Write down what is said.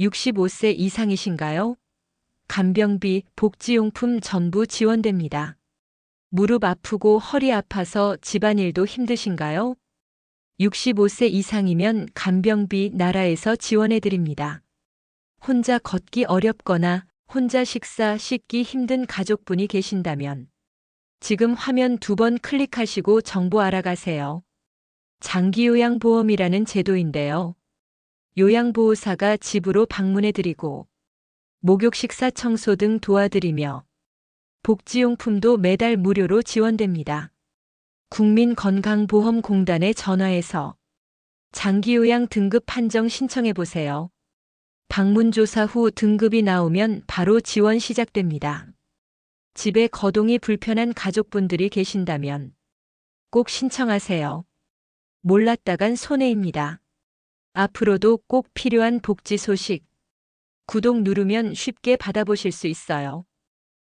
65세 이상이신가요? 간병비, 복지용품 전부 지원됩니다. 무릎 아프고 허리 아파서 집안일도 힘드신가요? 65세 이상이면 간병비 나라에서 지원해 드립니다. 혼자 걷기 어렵거나 혼자 식사 씻기 힘든 가족분이 계신다면 지금 화면 두 번 클릭하시고 정보 알아가세요. 장기요양보험이라는 제도인데요. 요양보호사가 집으로 방문해 드리고 목욕 식사 청소 등 도와드리며 복지용품도 매달 무료로 지원됩니다. 국민건강보험공단에 전화해서 장기요양 등급 판정 신청해 보세요. 방문조사 후 등급이 나오면 바로 지원 시작됩니다. 집에 거동이 불편한 가족분들이 계신다면 꼭 신청하세요. 몰랐다간 손해입니다. 앞으로도 꼭 필요한 복지 소식 구독 누르면 쉽게 받아보실 수 있어요.